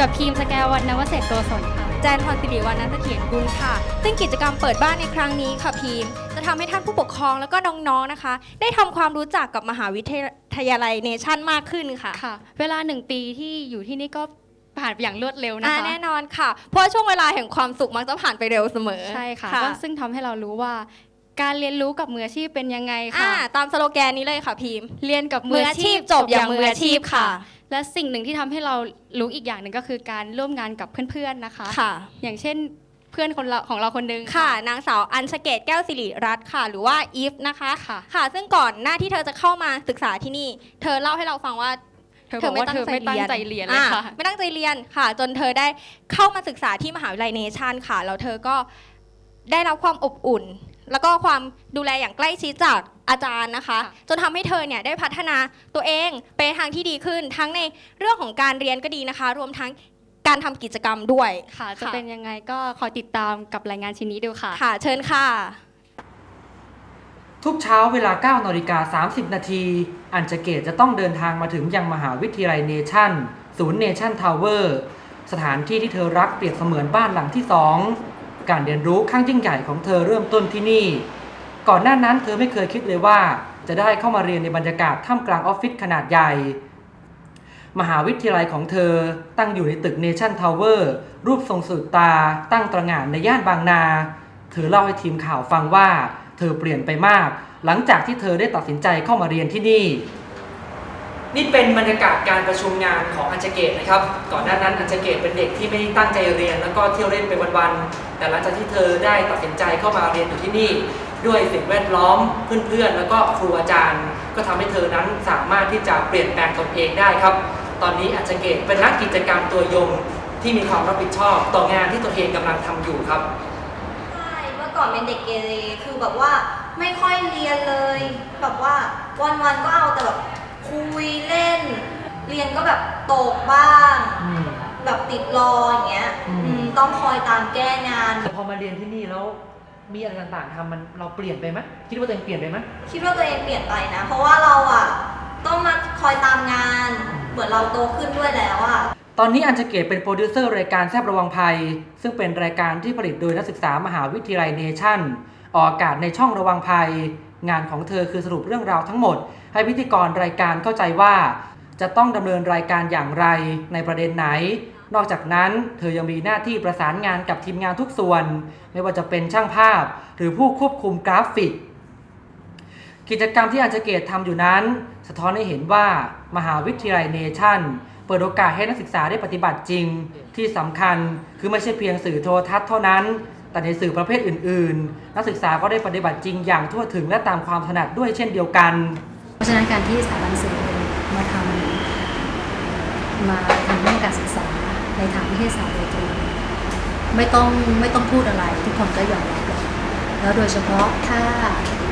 กับพีมสแกววันนวเศษตัวสนค่ะ แจนพรสิริวัฒนเสถียรกุลค่ะ ซึ่งกิจกรรมเปิดบ้านในครั้งนี้ค่ะพีม จะทำให้ท่านผู้ปกครองแล้วก็น้องๆนะคะ ได้ทำความรู้จักกับมหาวิทยาลัยเนชั่นมากขึ้นค่ะค่ะ เวลาหนึ่งปีที่อยู่ที่นี่ก็ผ่านไปอย่างรวดเร็วนะอ่าคะแน่นอนค่ะ เพราะว่าช่วงเวลาแห่งความสุขมักจะผ่านไปเร็วเสมอใช่ค่ะก็ซึ่งทำให้เรารู้ว่า การเรียนรู้กับมืออาชีพเป็นยังไงอ่าค่ะตามสโลแกนนี้เลยค่ะพีมเรียนกับมืมือออาอาชีชีพพจบอย่างมืออาชีพค่ะ และสิ่งหนึ่งที่ทำให้เรารู้อีกอย่างหนึ่งก็คือการร่วมงานกับเพื่อนๆนะคะค่ะ อย่างเช่นเพื่อนคนเราของเราคนหนึงค่ะ นางสาวอัญชเกตแก้วสิริรัตน์ค่ะ หรือว่าอีฟนะคะค่ะ ค่ะ ซึ่งก่อนหน้าที่เธอจะเข้ามาศึกษาที่นี่ เธอเล่าให้เราฟังว่าเธอบอกว่าเธอไม่ตั้งใจเรียนเลยค่ะอ่าไม่ตั้งใจเรียนค่ะ จนเธอได้เข้ามาศึกษาที่มหาวิทยาลัยเนชั่นค่ะแล้วเธอก็ได้รับความอบอุ่น แล้วก็ความดูแลอย่างใกล้ชิดจากอาจารย์นะคะค่ะจนทำให้เธอเนี่ยได้พัฒนาตัวเองไปทางที่ดีขึ้น ทั้งในเรื่องของการเรียนก็ดีนะคะ รวมทั้งการทำกิจกรรมด้วยค่ะ จะเป็นยังไงก็คอยติดตามกับรายงานชิ้นนี้ดูค่ะ ค่ะ เชิญค่ะ ทุกเช้าเวลา9นาฬิกา30 นาที อัญจเกตจะต้องเดินทางมาถึงยังมหาวิทยาลัยเนชั่น ศูนย์เนชั่นทาวเวอร์ สถานที่ที่เธอรักเปรียบเสมือนบ้านหลังที่สอง การเรียนรู้ข้งยิ่งใหญ่ของเธอเริ่มต้นที่นี่ ก่อนหน้านั้นเธอไม่เคยคิดเลยว่าจะได้เข้ามาเรียนในบรรยากาศท่ามกลางออฟฟิศขนาดใหญ่ มหาวิทยาลัยของเธอตั้งอยู่ในตึกเนชั่นทาวเวอร์รูปทรงสุดตา ตั้งตระหง่านในย่านบางนา เธอเล่าให้ทีมข่าวฟังว่า เธอเปลี่ยนไปมาก หลังจากที่เธอได้ตัดสินใจเข้ามาเรียนที่นี่ นี่เป็นบรรยากาศการประชุมงานของอัญชเกตนะครับ ก่อนหน้านั้นอัญชเกตเป็นเด็กที่ไม่ตั้งใจเรียน แล้วก็เที่ยวเล่นไปวันๆ แต่หลังจากที่เธอได้ตัดสินใจเข้ามาเรียนอยู่ที่นี่ ด้วยสิ่งแวดล้อมเพื่อนๆ แล้วก็ครูอาจารย์ ก็ทำให้เธอนั้นสามารถที่จะเปลี่ยนแปลงตนเองได้ครับ ตอนนี้อัญชเกตเป็นนักกิจกรรมตัวยงที่มีความรับผิดชอบต่องานที่ตัวเองกำลังทำอยู่ครับใช่เมื่อก่อนเป็นเด็กเกเรคือแบบว่าไม่ค่อยเรียนเลย แบบว่าวันๆก็เอาแต่แบบ คุยเล่น เรียนก็แบบตกบ้างแบบติดรออย่างเงี้ยอืม อืมต้องคอยตามแก้งาน แต่พอมาเรียนที่นี่แล้วมีอะไรต่างๆทำมันเราเปลี่ยนไปไหมคิดว่าตัวเองเปลี่ยนไปไหม คิดว่าตัวเองเปลี่ยนไปนะ เพราะว่าเราอะต้องมาคอยตามงาน เหมือนเราโตขึ้นด้วยแล้วอะตอนนี้อัญชเกตเป็นโปรดิวเซอร์รายการแซบระวังภัย ซึ่งเป็นรายการที่ผลิตโดยนักศึกษามหาวิทยาลัยเนชั่น ออกอากาศในช่องระวังภัย งานของเธอคือสรุปเรื่องราวทั้งหมด ให้พิธีกรรายการเข้าใจว่า จะต้องดำเนินรายการอย่างไรในประเด็นไหน นอกจากนั้น เธอยังมีหน้าที่ประสานงานกับทีมงานทุกส่วน ไม่ว่าจะเป็นช่างภาพ หรือผู้ควบคุมกราฟิก กิจกรรมที่อัญชเกตทำอยู่นั้น สะท้อนให้เห็นว่ามหาวิทยาลัยเนชั่นเปิดโอกาสให้นักศึกษาได้ปฏิบัติจริง ที่สำคัญคือไม่ใช่เพียงสื่อโทรทัศน์เท่านั้น แต่ในสื่อประเภทอื่น ๆ นักศึกษาก็ได้ปฏิบัติจริงอย่างทั่วถึงและตามความถนัดด้วยเช่นเดียวกัน เพราะฉะนั้นการที่สถาบันสื่อมาทำมาทำเรื่องการศึกษาในทางวิทยาศาสตร์โดยตรงไม่ต้องไม่ต้องพูดอะไร ทุกคนก็ยอมรับแล้วโดยเฉพาะถ้า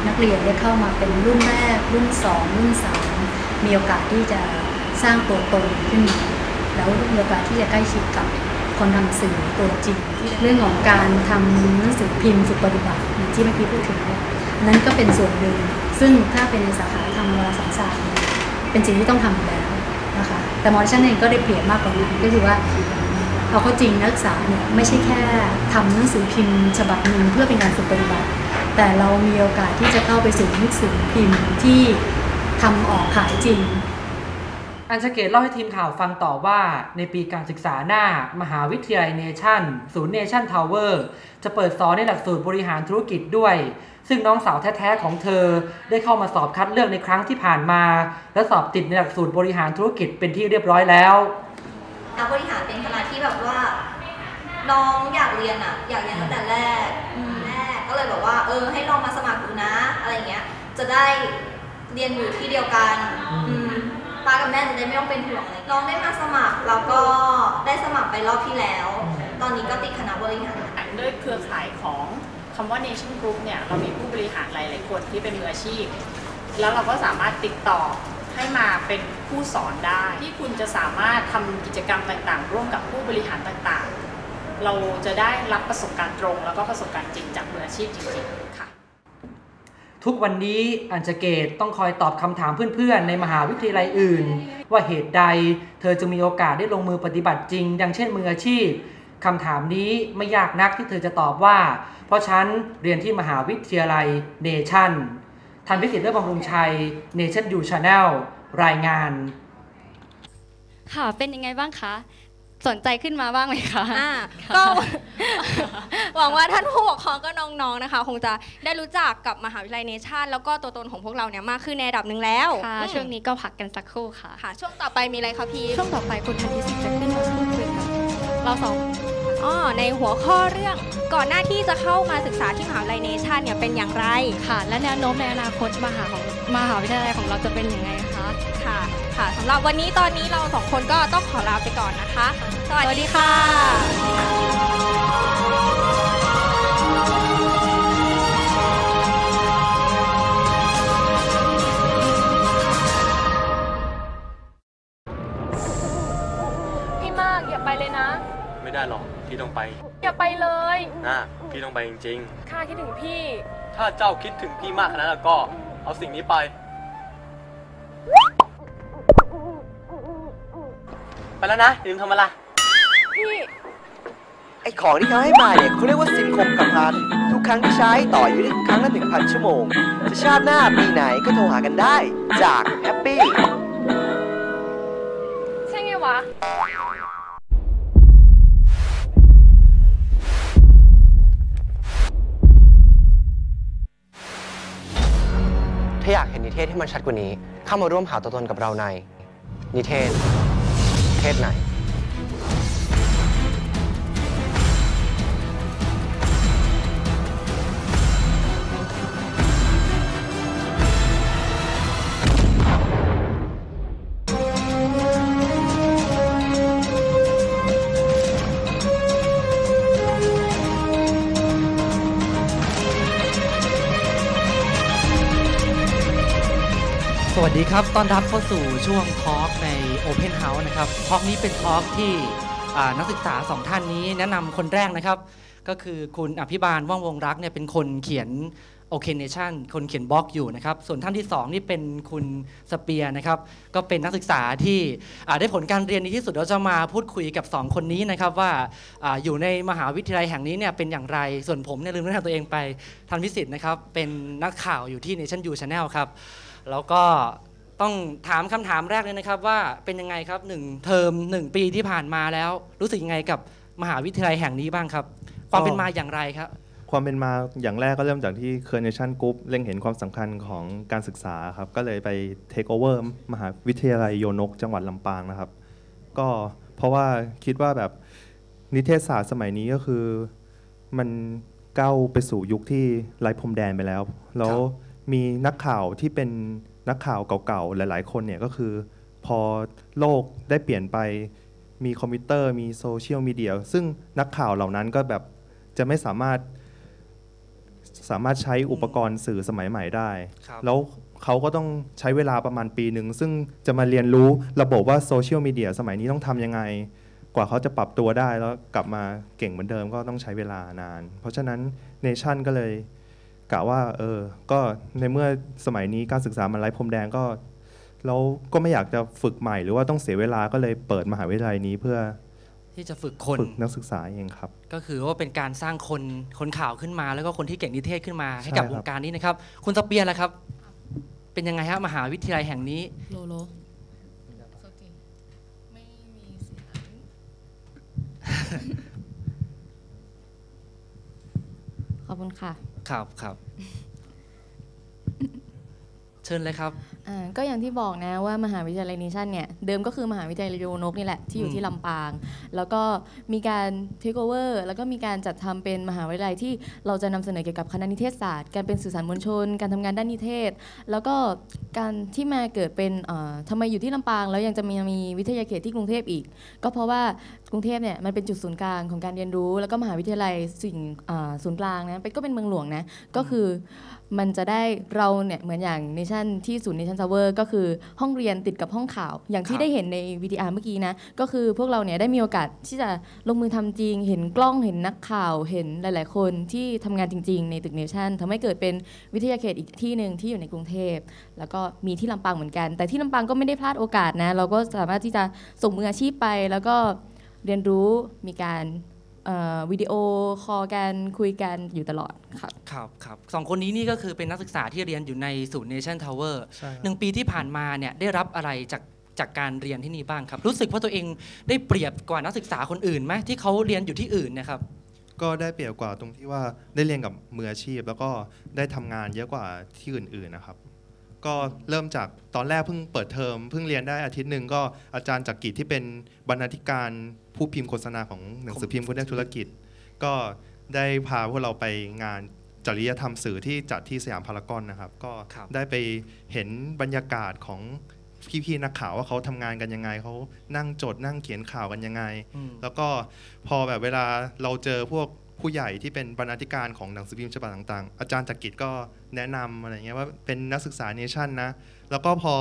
นักเรียนได้เข้ามาเป็นรุ่นแรก รุ่นสองรุ่นสามมีโอกาสที่จะสร้างตัวตนขึ้นมาแล้วมีโอกาสที่จะใกล้ชิดกับ คนทำสื่อตัวจริง เรื่องของการทำหนังสือพิมพ์ฝึกปฏิบัติอย่างที่เมื่อกี้พูดถึงนี่ยนั้นก็เป็นส่วนหนึ่ง ซึ่งถ้าเป็นในสาขาทางวารสารศาสตร์เป็นสิ่งที่ต้องทำอยู่แล้วนะคะแต่มอดิชันเองก็ได้เปรียบมากกว่านั้นก็คือว่าเอาเข้าจริงนักศึกษาเนี่ยไม่ใช่แค่ทำหนังสือพิมพ์ ฉบับหนึ่งเพื่อเป็นการฝึกปฏิบัติ แต่เรามีโอกาสที่จะเข้าไปสู่หนังสือพิมพ์ที่ทำออกขายจริง อัญชเกตเล่าให้ทีมข่าวฟังต่อว่าในปีการศึกษาหน้า มหาวิทยาลัยเนชั่น ศูนย์เนชั่นทาวเวอร์จะเปิดสอนในหลักสูตรบริหารธุรกิจด้วย ซึ่งน้องสาวแท้ๆของเธอได้เข้ามาสอบคัดเลือกในครั้งที่ผ่านมา และสอบติดในหลักสูตรบริหารธุรกิจเป็นที่เรียบร้อยแล้วนักบริหารเป็นคณะที่แบบว่า น้องอยากเรียนอะ อยากเรียนตั้งแต่แรกอืมแรกก็เลยแบบว่า เออ ให้ลองมาสมัครดูนะ อะไรเงี้ย จะได้เรียนอยู่ที่เดียวกันอืมอืม ป้ากับแม่จะได้ไม่ต้องเป็นห่วงเลยน้องได้มาสมัครแล้วก็ได้สมัครไปรอบที่แล้ว ตอนนี้ก็ติดคณะบริหารด้วยเครือข่ายของคำว่า Nation Group เนี่ยเรามีผู้บริหารหลาย ๆ คนที่เป็นมืออาชีพ แล้วเราก็สามารถติดต่อให้มาเป็นผู้สอนได้ ที่คุณจะสามารถทำกิจกรรมต่าง ๆ ร่วมกับผู้บริหารต่าง ๆ เราจะได้รับประสบการณ์ตรง แล้วก็ประสบการณ์จริงจากมืออาชีพจริง ๆ ค่ะ ทุกวันนี้อัญจเกตต้องคอยตอบคำถามเพื่อนๆ ในมหาวิทยาลัยอื่น ว่าเหตุใดเธอจะมีโอกาสได้ลงมือปฏิบัติจริง ดังเช่นมืออาชีพคำถามนี้ไม่ยากนักที่เธอจะตอบว่า เพราะฉันเรียนที่มหาวิทยาลัยเนชั่นทันพิสิทธิ์เลิศบำรุงชัยเนชั่นยูชาแนลรายงาน ค่ะเป็นยังไงบ้างคะ สนใจขึ้นมาบ้างไหมคะอ่าก็หวังว่าท่านผู้ปกครองก็น้องๆนะคะ คงจะได้รู้จักกับมหาวิทยาลัยเนชั่นแล้วก็ตัวตนของพวกเราเนี่ยมากขึ้นในระดับหนึ่งแล้วค่ะอืมช่วงนี้ก็พักกันสักครู่ค่ะค่ะ ช่วงต่อไปมีอะไรคะพี่ช่วงต่อไปคุณทันพิสิทธิ์จะขึ้นมาพูดคุยกับเราสองอ๋อในหัวข้อเรื่องก่อนหน้าที่จะเข้ามาศึกษาที่มหาวิทยาลัยเนชั่นเนี่ยเป็นอย่างไรค่ะ และแนวโน้มในอนาคตมหาของมหาวิทยาลัยของเราจะเป็นยังไงคะค่ะ ค่ะสำหรับวันนี้ตอนนี้เราสองคนก็ต้องขอลาไปก่อนนะคะ สวัสดีค่ะพี่มากอย่าไปเลยนะไม่ได้หรอก พี่ต้องไป อย่าไปเลยนะพี่ต้องไปจริงข้าคิดถึงพี่ๆถ้าเจ้าคิดถึงพี่มากขนาดนั้นแล้วก็ เอาสิ่งนี้ไป ไปแล้วนะอย่าลืมทำอะไร พี่ ไอของที่เขาให้มาเนี่ยเขาเรียกว่าซิมคมกับพัน ทุกครั้งที่ใช้ต่ออยู่ได้ครั้งละ1,000 ชั่วโมง จะชาติหน้าปีไหนก็โทรหากันได้ จากแฮปปี้ ใช่ไงวะ ถ้าอยากเห็นนิเทศที่มันชัดกว่านี้ เข้ามาร่วมหาตัวตนกับเราใน นิเทศ เทศไหน วัสดีครับ ต้อนรับเข้าสู่ช่วงทอล์กใน Open House นะครับ ทอล์กนี้เป็นทอล์กที่นักศึกษาสองท่านนี้แนะนำคนแรกนะครับ ก็คือคุณอภิบาลว่องวงรักเนี่ยเป็นคนเขียน o c a n a t i o n คนเขียนบล็อกอยู่นะครับ ส่วนท่านที่ 2 นี่เป็นคุณสเปียร์นะครับ ก็เป็นนักศึกษาที่ได้ผลการเรียนดีที่สุดเราจะมาพูดคุยกับ 2 คนนี้นะครับ ว่าออยู่ในมหาวิทยาลัยแห่งนี้เนี่ยเป็นอย่างไร ส่วนผมเนี่ยลืมแนะนำตัวเองไปทันพิสิทธิ์นะครับ เป็นนักข่าวอยู่ที่ Nation U Channel ครับ แล้วก็ต้องถามคำถามแรกเลยนะครับว่าเป็นยังไงครับหนึ่งเทอมหนึ่งปีที่ผ่านมาแล้ว รู้สึกยังไงกับมหาวิทยาลัยแห่งนี้บ้างครับ ความเป็นมาอย่างไรครับ ความเป็นมาอย่างแรกก็เริ่มจากที่ c u r Nation Group เล็งเห็นความสำคัญของการศึกษาครับ ก็เลยไป take over มหาวิทยาลัยโยนก จังหวัดลำปางนะครับ ก็เพราะว่าคิดว่าแบบนิเทศศาสตร์สมัยนี้ก็คือมันก้าวไปสู่ยุคที่ไร้พรมแดนไปแล้ว แล้ว มีนักข่าวที่เป็นนักข่าวเก่าๆ หลาย ๆ คนเนี่ยก็คือ พอโลกได้เปลี่ยนไปมีคอมพิวเตอร์มีโซเชียลมีเดียซึ่งนักข่าวเหล่านั้นก็แบบจะไม่สามารถสามารถใช้อุปกรณ์สื่อสมัยใหม่ได้ครับแล้วเขาก็ต้องใช้เวลาประมาณปีหนึ่ง ซึ่งจะมาเรียนรู้ระบบว่าโซเชียลมีเดียสมัยนี้ต้องทำยังไง กว่าเขาจะปรับตัวได้แล้วกลับมาเก่งเหมือนเดิมก็ต้องใช้เวลานาน เพราะฉะนั้นเนชั่นก็เลย กะว่าเออก็ในเมื่อสมัยนี้การศึกษามันไร้พรมแดนก็แล้วก็ไม่อยากจะฝึกใหม่หรือว่าต้องเสียเวลาก็เลยเปิดมหาวิทยาลัยนี้เพื่อที่จะฝึกคนฝึกนักศึกษาเองครับ ก็คือว่าเป็นการสร้างคนคนข่าวขึ้นมา แล้วก็คนที่เก่งนิเทศขึ้นมาให้ใช่กับครับวงการนี้นะครับ คุณสเปียร์ล่ะครับ เป็นยังไงฮะมหาวิทยาลัยแห่งนี้โลโลไม่มีเสียงขอบคุณค่ะ ครับครับ เชิญเลยครับอ่าก็อย่างที่บอกนะว่ามหาวิทยาลัยเนชั่นเนี่ยเดิมก็คือมหาวิทยาลัยโยนกนี่แหละที่อยู่ที่ลำปาง แล้วก็มีการเทคโอเวอร์แล้วก็มีการจัดทำเป็นมหาวิทยาลัยที่เราจะนำเสนอเกี่ยวกับคณะนิเทศศาสตร์ การเป็นสื่อสารมวลชน การทำงานด้านนิเทศ แล้วก็การที่มาเกิดเป็นเอ่อทำไมอยู่ที่ลำปาง แล้วยังจะมีมีวิทยาเขตที่กรุงเทพอีก ก็เพราะว่ากรุงเทพเนี่ยมันเป็นจุดศูนย์กลางของการเรียนรู้ แล้วก็มหาวิทยาลัยสิ่งอ่าศูนย์กลางนะเป็นก็เป็นเมืองหลวงนะก็คือมันจะได้เราเนี่ยเหมือนอย่างเนชั่นที่ศูนย์เนชั่น Tower ก็คือห้องเรียนติดกับห้องข่าว อย่างที่ครับได้เห็นในวิดีอาร์เมื่อกี้นะ ก็คือพวกเราเนี่ยได้มีโอกาสที่จะลงมือทำจริง เห็นกล้องเห็นนักข่าวเห็นหลาย ๆ คนที่ทำงานจริง ๆ ในตึกเนชั่นทำให้เกิดเป็นวิทยาเขตอีกที่หนึ่งที่อยู่ในกรุงเทพ แล้วก็มีที่ลำปางเหมือนกัน แต่ที่ลำปางก็ไม่ได้พลาดโอกาสนะ เราก็สามารถที่จะส่งมืออาชีพไปแล้วก็เรียนรู้มีการเอ่อ วิดีโอคอลกันคุยกันอยู่ตลอดครับครับครับสองคนนี้นี่ก็คือเป็นนักศึกษาที่เรียนอยู่ในศูนย์ Nation Tower ใช่ครับหนึ่งปีที่ผ่านมาเนี่ยได้รับอะไรจากจากการเรียนที่นี่บ้างครับ รู้สึกว่าตัวเองได้เปรียบกว่านักศึกษาคนอื่นไหมที่เขาเรียนอยู่ที่อื่นนะครับ ก็ได้เปรียบกว่าตรงที่ว่าได้เรียนกับมืออาชีพ แล้วก็ได้ทำงานเยอะกว่าที่อื่นๆนะครับ ก็เริ่มจากตอนแรกเพิ่งเปิดเทอมเพิ่งเรียนได้อาทิตย์หนึ่งก็อาจารย์จักริดที่เป็นบรรณาธิการผู้พิมพ์โฆษณาของหนังสือพิมพ์คุณได้ธุรกิจ ก็ได้พาพวกเราไปงานจริยธรรมสื่อที่จัดที่สยามพารากอนนะครับ ก็ครับได้ไปเห็นบรรยากาศของพี่ๆนักข่าวว่าเขาทำงานกันยังไงเขานั่งจดนั่งเขียนข่าวกันยังไงอืมแล้วก็พอแบบเวลาเราเจอพวก ผู้ใหญ่ที่เป็นบรรณาธิการของหนังสือพิมพ์ฉบับต่างๆ อาจารย์จักริดก็แนะนำอะไรเงี้ยว่าเป็นนักศึกษาเนชั่นนะ แล้วก็พอ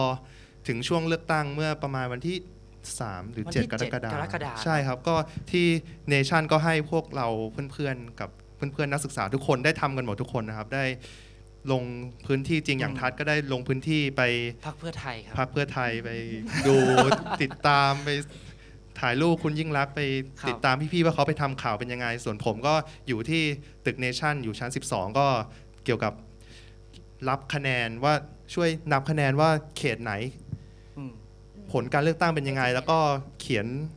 ถึงช่วงเลือกตั้งเมื่อประมาณวันที่ 3 หรือวันที่7กรกฎาค7กรมกฎาคมใช่ครับก็ที่เนชั่นก็ให้พวกเราเพื่อนๆกับเพื่อนๆนักศึกษาทุกคนได้ทำกันหมดทุกคนนะครับ ได้ลงพื้นที่จริงอย่างทัศน์ก็ได้ลงพื้นที่ไปพักเพื่อไทยครับพักเพื่อไทยไปดูติดตามไป ถ่ายรูปคุณยิ่งรักษณ์ไปครับติดตามพี่ๆว่าเขาไปทำข่าวเป็นยังไง ส่วนผมก็อยู่ที่ตึกเนชั่นอยู่ชั้น 12 ก็เกี่ยวกับรับคะแนนว่าช่วยนับคะแนนว่าเขตไหนอืมผลการเลือกตั้งเป็นยังไง แล้วก็เขียนเ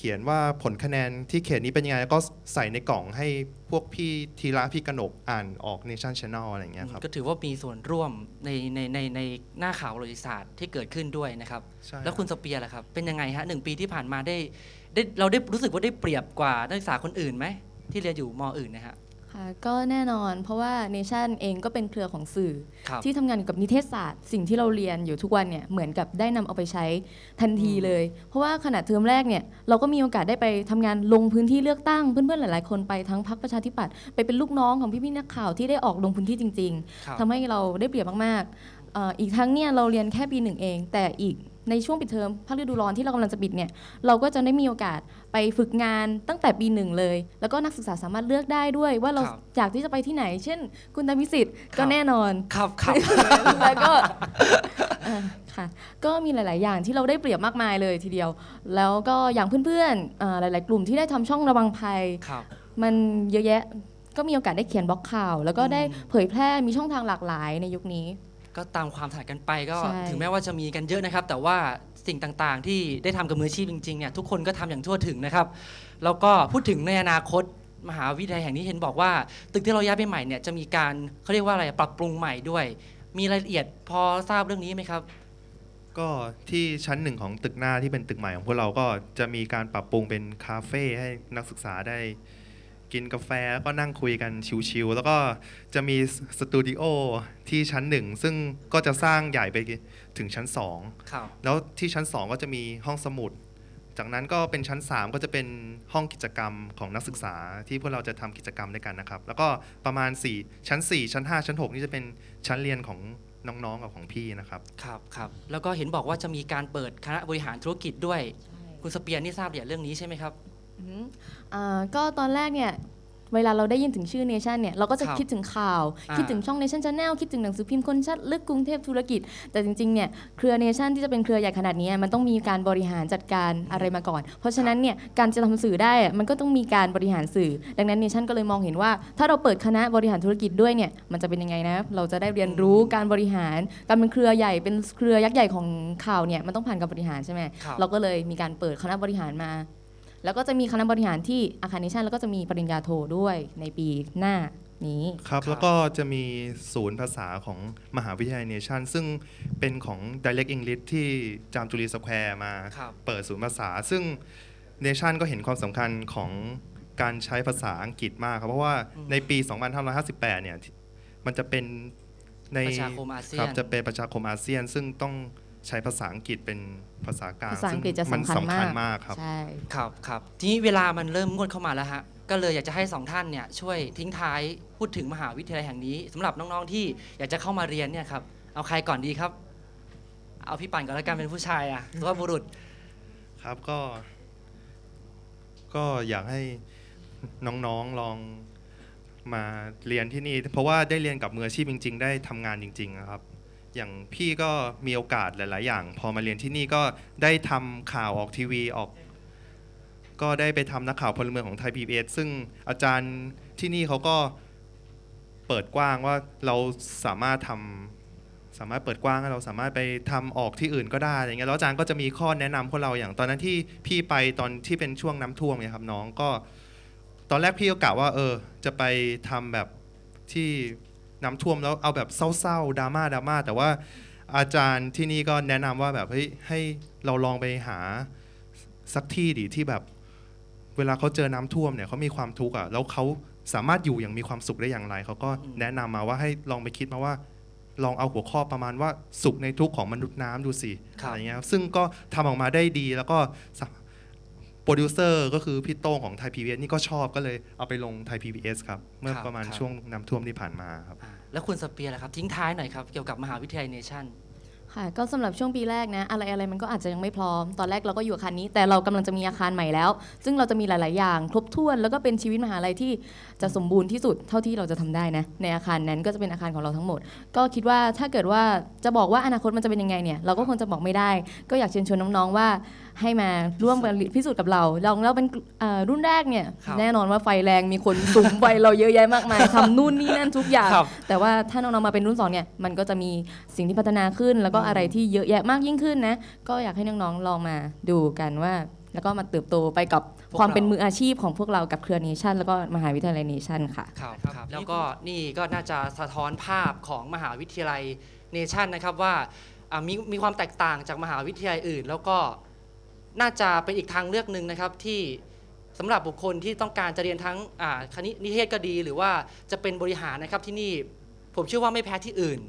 ขียนว่าผลคะแนนที่เขตนี้เป็นยังไงแล้วก็ใส่ในกล่องให้พวกพี่ทีละพี่กนกอ่านออก Nation Channel อะไรอย่างเงี้ยครับ ก็ถือว่ามีส่วนร่วมในในในในหน้าข่าวประวัติศาสตร์ที่เกิดขึ้นด้วยนะครับใช่แล้วคุณสเปียร์ล่ะครับ เป็นยังไงฮะหนึ่งปีที่ผ่านมาได้ได้เราได้รู้สึกว่าได้เปรียบกว่านักศึกษาคนอื่นไหมที่เรียนอยู่มอื่นนะฮะ ค่ะก็แน่นอนเพราะว่าเนชั่นเองก็เป็นเครือของสื่อครับที่ทำงานเกี่ยวกับนิเทศศาสตร์ สิ่งที่เราเรียนอยู่ทุกวันเนี่ยเหมือนกับได้นำเอาไปใช้ทันทีเลย เพราะว่าขณะเทอมแรกเนี่ยเราก็มีโอกาสได้ไปทำงานลงพื้นที่เลือกตั้งเพื่อนๆหลาย ๆ คนไปทั้งพรรคประชาธิปัตย์ไปเป็นลูกน้องของพี่ๆนักข่าวที่ได้ออกลงพื้นที่จริงครับๆทำให้เราได้เปรียบมากๆเอ่ออีกทั้งเนี่ยเราเรียนแค่ปีหนึ่งเอง แต่อีก ในช่วงปิดเทอมภาคฤดูร้อนที่เรากำลังจะปิดเนี่ยเราก็จะได้มีโอกาสไปฝึกงานตั้งแต่ปีหนึ่งเลย แล้วก็นักศึกษาสามารถเลือกได้ด้วย ว่าเราครับอยากที่จะไปที่ไหน เช่น คุณตามิสิทธิ์ครัก็บ แน่นอน ครับครับ แล้วก็อ่าค่ะ ก็มีหลาย ๆ อย่างที่เราได้เปรียบมากมายเลยทีเดียว แล้วก็อย่างเพื่อนๆอ่าหลาย ๆ กลุ่มที่ได้ทำช่องระวังภัย ครับ มันเยอะแยะ ก็มีโอกาสได้เขียนบล็อกข่าว แล้วก็ได้อืมเผยแพร่มีช่องทางหลากหลายในยุคนี้ ก็ตามความถนัดกันไปก็ใช่ถึงแม้ว่าจะมีกันเยอะนะครับ แต่ว่าสิ่งต่างๆ ที่ได้ทำกับมืออาชีพจริงๆเนี่ยทุกคนก็ทำอย่างทั่วถึงนะครับ แล้วก็พูดถึงในอนาคตมหาวิทยาลัยแห่งนี้เห็นบอกว่า ตึกที่เราย้ายไปใหม่เนี่ยจะมีการเขาเรียกว่าอะไรปรับปรุงใหม่ด้วย มีรายละเอียดพอทราบเรื่องนี้ไหมครับก็ที่ชั้นหนึ่งของตึกหน้าที่เป็นตึกใหม่ของพวกเราก็จะมีการปรับปรุงเป็นคาเฟ่ให้นักศึกษาได้ กินกาแฟแล้วก็นั่งคุยกันชิวๆแล้วก็จะมีสตูดิโอที่ชั้นหนึ่งซึ่งก็จะสร้างใหญ่ไปถึงชั้นสองครับแล้วที่ชั้น2ก็จะมีห้องสมุด จากนั้นก็เป็นชั้น 3 ก็จะเป็นห้องกิจกรรมของนักศึกษาที่พวกเราจะทำกิจกรรมด้วยกันนะครับ แล้วก็ประมาณ 4 ชั้น 4 ชั้น 5 ชั้น 6 นี่จะเป็นชั้นเรียนของน้องๆกับของพี่นะครับครับครับแล้วก็เห็นบอกว่าจะมีการเปิดคณะบริหารธุรกิจด้วยคุณสเปียร์นี่ทราบเรื่องเรื่องนี้ใช่ไหมครับอืมอ่า ก็ตอนแรกเนี่ยเวลาเราได้ยินถึงชื่อเนชั่นเนี่ยเราก็จะครับคิดถึงข่าวอ่าคิดถึงช่องเนชั่นชาแนลคิดถึงหนังสือพิมพ์คนชัดลึกกรุงเทพธุรกิจ แต่จริงๆเนี่ยเครือเนชั่นที่จะเป็นเครือใหญ่ขนาดนี้มันต้องมีการบริหารจัดการอะไรมาก่อน เพราะฉะนั้นเนี่ยการจะทำสื่อได้อะมันก็ต้องมีการบริหารสื่อ ดังนั้นเนชั่นก็เลยมองเห็นว่า ถ้าเราเปิดคณะบริหารธุรกิจด้วยเนี่ยมันจะเป็นยังไงนะเราจะได้เรียนรู้การบริหารการเป็นเครือใหญ่เป็นเครือยักษ์ใหญ่ของข่าวเนี่ยมันต้องผ่านการบริหารใช่ไหมครับเราก็เลยมีการเปิดคณะบริหารมา แล้วก็จะมีคณะบริหารที่อาคารเนชั่นแล้วก็จะมีปริญญาโทด้วยในปีหน้านี้ครับครับแล้วก็จะมีศูนย์ภาษาของมหาวิทยาลัยเนชั่น ซึ่งเป็นของ Direct English ที่จามจุรีสแควร์มาครับเปิดศูนย์ภาษา ซึ่งเนชั่นก็เห็นความสำคัญของการใช้ภาษาอังกฤษมากครับ เพราะว่าในปี 2558 เนี่ย มันจะเป็นในประชาคมอาเซียนครับจะเป็นประชาคมอาเซียน ซึ่งต้อง ใช้ภาษาอังกฤษเป็นภาษากลางภาษาอังกฤษจะซึ่มัสำคัญมากมากครับใช่ครับครับทีนี้เวลามันเริ่มงวดเข้ามาแล้วฮะก็เลยอยากจะให้สองท่านเนี่ยช่วยทิ้งท้ายพูดถึงมหาวิทยาลัยแห่งนี้สำหรับน้องๆที่อยากจะเข้ามาเรียนเนี่ยครับเอาใครก่อนดีครับ เอาพี่ปั่นก่อนแล้วกันเป็นผู้ชายอะสุภาพบุรุษครับก็ ก็อยากให้น้องๆลองมาเรียนที่นี่ เพราะว่าได้เรียนกับมืออาชีพจริง ๆ ได้ทำงานจริง ๆ นะครับ อย่างพี่ก็มีโอกาสหลาย ๆ อย่าง พอมาเรียนที่นี่ก็ได้ทำข่าวออกทีวีออก ก็ได้ไปทำนักข่าวพลเมืองของไทยพีบีซึ่งอาจารย์ที่นี่เขาก็เปิดกว้างว่าเราสามารถทำสามารถเปิดกว้างให้เราสามารถไปทำออกที่อื่นก็ได้อะไรเงี้ยแล้วอาจารย์ก็จะมีข้อแนะนำพวกเราอย่างตอนนั้นที่พี่ไปตอนที่เป็นช่วงน้ำท่วมเนี่ยครับน้องก็ ตอนแรกพี่ก็กะว่าเออ จะไปทำแบบที่ น้ำท่วมแล้วเอาแบบเศร้าๆดราม่าดราม่าแต่ว่าอาจารย์ที่นี่ก็แนะนำว่าแบบเฮ้ยให้เราลองไปหาสักที่ดิที่แบบเวลาเขาเจอน้ำท่วมเนี่ยเขามีความทุกข์อะแล้วเขาสามารถอยู่อย่างมีความสุขได้อย่างไรเขาก็แนะนำมาว่าให้ลองไปคิดมาว่า ลองเอาหัวข้อประมาณว่าสุขในทุกข์ของมนุษย์น้ำดูสิครับอะไรเงี้ยครับซึ่งก็ทำออกมาได้ดีแล้วก็สะ โปรดิวเซอร์ก็คือพี่โต้งของไทยพีบีนี่ก็ชอบก็เลยเอาไปลงไทยพีบีครับ เมื่อครับประมาณครับช่วงน้ำท่วมที่ผ่านมาครับ แล้วคุณสเปียร์ล่ะครับ ทิ้งท้ายหน่อยครับ เกี่ยวกับมหาวิทยาลัยเนชั่นค่ะก็สำหรับช่วงปีแรกนะ อะไรอะไรมันก็อาจจะยังไม่พร้อม ตอนแรกเราก็อยู่อาคารนี้ แต่เรากำลังจะมีอาคารใหม่แล้ว ซึ่งเราจะมีหลาย ๆ อย่าง ครบถ้วนแล้วก็เป็นชีวิตมหาลัยที่ จะสมบูรณ์ที่สุดเท่าที่เราจะทำได้นะในอาคารนั้นก็จะเป็นอาคารของเราทั้งหมด ก็คิดว่าถ้าเกิดว่าจะบอกว่าอนาคตมันจะเป็นยังไงเนี่ยเราก็คงจะบอกไม่ได้ ก็อยากเชิญชวนน้องๆว่าให้มาร่วมกันพิสูจน์กับเราลองเราเป็นเอ่อรุ่นแรกเนี่ยครับแน่นอนว่าไฟแรงมีคนสุมไฟเราเยอะแยะมากมายทำนู่นนี่นั่นทุกอย่างครับแต่ว่าถ้าน้องๆมาเป็นรุ่นสองเนี่ยมันก็จะมีสิ่งที่พัฒนาขึ้น แล้วก็อะไรที่เยอะแยะมากยิ่งขึ้นนะก็อยากให้น้องๆลองมาดูกันว่า แล้วก็มาเติบโตไปกับพวกความเป็นเรามืออาชีพของพวกเรากับเครือเนชั่นแล้วก็มหาวิทยาลัยเนชั่นค่ะครับครับแล้วก็นี่ก็น่าจะสะท้อนภาพของมหาวิทยาลัยเนชั่นนะครับว่าอ่ามีมีความแตกต่างจากมหาวิทยาลัยอื่น แล้วก็น่าจะเป็นอีกทางเลือกหนึ่งนะครับที่สำหรับบุคคลที่ต้องการจะเรียนทั้งอ่าคณิตนิเทศก็ดี หรือว่าจะเป็นบริหารนะครับที่นี่ผมเชื่อว่าไม่แพ้ที่อื่น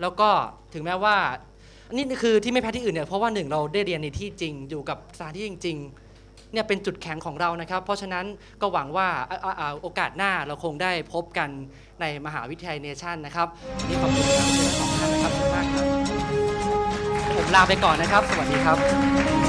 แล้วก็ถึงแม้ว่าอั นนี่คือที่ไม่แพ้ที่อื่นเนี่ยเพราะว่าหนึ่งเราได้เรียนในที่จริงอยู่กับสถานที่จริงๆเนี่ยเป็นจุดแข็งของเรานะครับ เพราะฉะนั้นก็หวังว่าอ่าอ่าอ่าโอกาสหน้าเราคงได้พบกันในมหาวิทยาลัยเนชั่นนะครับวันนี้ขอบคุณทั้งสองท่านนะครับขอบคุณมากครับผมลาไปก่อนนะครับ สวัสดีครับ